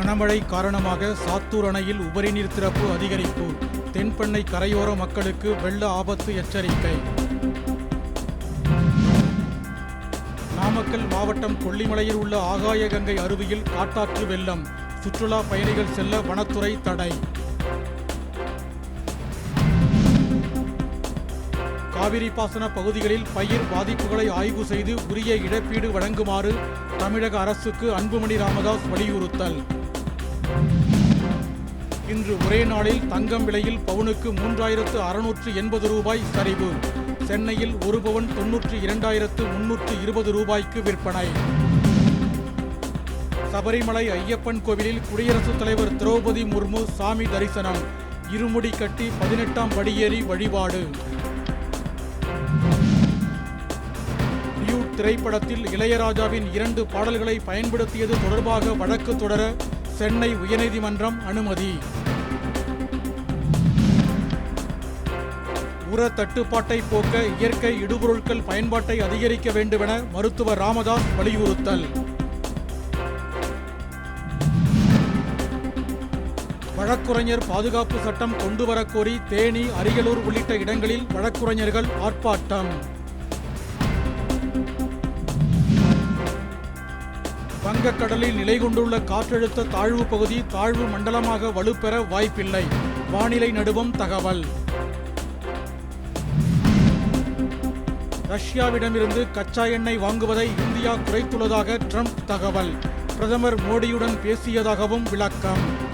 கனமழை காரணமாக சாத்தூர் அணையில் உபரிநீர் திறப்பு அதிகரிப்பு. தென்பெண்ணை கரையோர மக்களுக்கு வெள்ள ஆபத்து எச்சரிக்கை. நாமக்கல் மாவட்டம் கொல்லிமலையில் உள்ள ஆகாய கங்கை அருவியில் காட்டாற்று வெள்ளம். சுற்றுலா பயணிகள் செல்ல வனத்துறை தடை. காவிரி பாசன பகுதிகளில் பயிர் பாதிப்புகளை ஆய்வு செய்து உரிய இழப்பீடு வழங்குமாறு தமிழக அரசுக்கு அன்புமணி ராமதாஸ் வலியுறுத்தல். இன்று ஒரே நாளில் தங்கம் விலையில் பவுனுக்கு மூன்றாயிரத்து அறுநூற்று எண்பது ரூபாய் சரிவு. சென்னையில் ஒரு பவன் தொன்னூற்று இரண்டாயிரத்து முன்னூற்று இருபது ரூபாய்க்கு விற்பனை. சபரிமலை ஐயப்பன் கோவிலில் குடியரசுத் தலைவர் திரௌபதி முர்மு சாமி தரிசனம். இருமுடி கட்டி பதினெட்டாம் படியேறி வழிபாடு. நியூ திரைப்படத்தில் இளையராஜாவின் இரண்டு பாடல்களை பயன்படுத்தியது தொடர்பாக வழக்கு தொடர சென்னை உயர்நீதிமன்றம் அனுமதி. உர தட்டுப்பாட்டை போக்க இயற்கை இடுபொருட்கள் பயன்பாட்டை அதிகரிக்க வேண்டுமென மருத்துவர் ராமதாஸ் வலியுறுத்தல். வழக்குரைஞர் பாதுகாப்பு சட்டம் கொண்டுவரக் கோரி தேனி அரியலூர் உள்ளிட்ட இடங்களில் வழக்குரைஞர்கள் ஆர்ப்பாட்டம். வங்கக்கடலில் நிலை கொண்டுள்ள காற்றழுத்த தாழ்வு பகுதி தாழ்வு மண்டலமாக வலுப்பெற வாய்ப்பில்லை. வானிலை நடுவம் தகவல். ரஷ்யாவிடமிருந்து கச்சா எண்ணெய் வாங்குவதை இந்தியா குறைத்துள்ளதாக ட்ரம்ப் தகவல். பிரதமர் மோடியுடன் பேசியதாகவும் விளக்கம்.